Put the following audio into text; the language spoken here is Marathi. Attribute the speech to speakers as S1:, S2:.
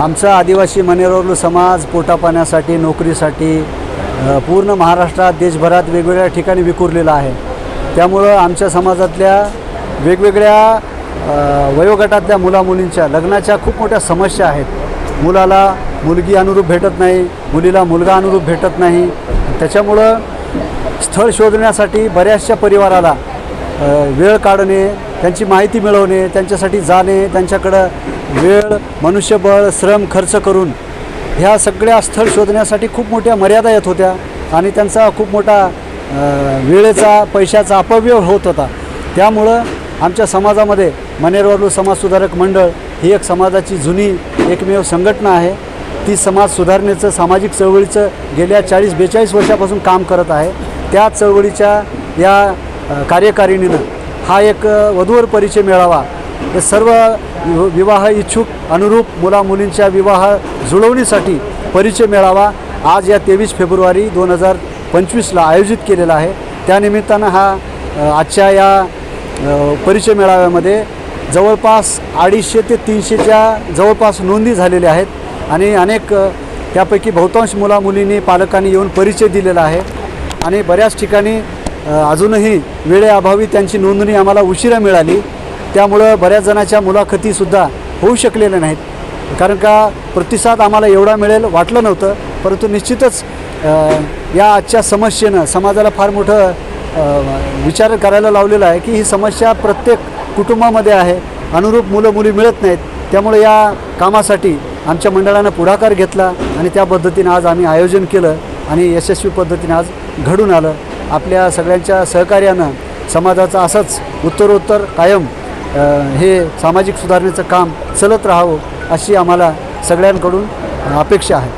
S1: आमचा आदिवासी मनेरवरलो समाज पोटापाण्यासाठी नोकरीसाठी पूर्ण महाराष्ट्रात देशभरात वेगवेगळ्या ठिकाणी विखुरलेला आहे. त्यामुळं आमच्या समाजातल्या वेगवेगळ्या वयोगटातल्या मुलामुलींच्या लग्नाच्या खूप मोठ्या समस्या आहेत. मुलाला मुलगी अनुरूप भेटत नाही मुलीला मुलगा अनुरूप भेटत नाही. त्याच्यामुळं स्थळ शोधण्यासाठी बऱ्याचशा परिवाराला वेळ काढणे त्यांची माहिती मिळवणे त्यांच्यासाठी जाणे त्यांच्याकडं वेळ मनुष्यबळ श्रम खर्च करून ह्या सगळ्या स्थळ शोधण्यासाठी खूप मोठ्या मर्यादा येत होत्या आणि त्यांचा खूप मोठा वेळेचा पैशाचा अपव्यय होत होता. त्यामुळं आमच्या समाजामध्ये मनेरवालू समाजसुधारक मंडळ ही एक समाजाची जुनी एकमेव संघटना आहे. ती समाज सुधारणेचं सामाजिक चळवळीचं गेल्या चाळीस बेचाळीस वर्षापासून काम करत आहे. त्या चळवळीच्या या कार्यकारिणीनं हा एक वधूवर परिचय मिळावा. हे सर्व वि- विवाह इच्छुक अनुरूप मुला मुलींच्या विवाह जुळवणीसाठी परिचय मिळावा. आज या तेवीस फेब्रुवारी दोन हजार पंचवीसला आयोजित केलेला आहे. त्यानिमित्तानं हा आजच्या या परिचय मेळाव्यामध्ये जवळपास अडीचशे ते तीनशेच्या जवळपास नोंदी झालेल्या आहेत आणि अनेक त्यापैकी बहुतांश मुला मुलींनी पालकांनी येऊन परिचय दिलेला आहे. आणि बऱ्याच ठिकाणी अजूनही वेळेअभावी त्यांची नोंदणी आम्हाला उशिरा मिळाली. त्यामुळं बऱ्याच जणाच्या मुलाखतीसुद्धा होऊ शकलेल्या नाहीत. कारण का प्रतिसाद आम्हाला एवढा मिळेल वाटलं नव्हतं. परंतु निश्चितच या आजच्या समस्येनं समाजाला फार मोठं विचार करायला लावलेला आहे की ही समस्या प्रत्येक कुटुंबामध्ये आहे. अनुरूप मुलं मुली मिळत नाहीत. त्यामुळे या कामासाठी आमच्या मंडळानं पुढाकार घेतला आणि त्या पद्धतीनं आज आम्ही आयोजन केलं आणि यशस्वी पद्धतीने आज घडून आलं. आपल्या सगळ्यांच्या सहकार्यानं समाजाचं असंच उत्तरोत्तर कायम हे सामाजिक सुधारणेचं काम चलत राहावं अशी आम्हाला सगळ्यांकडून अपेक्षा आहे.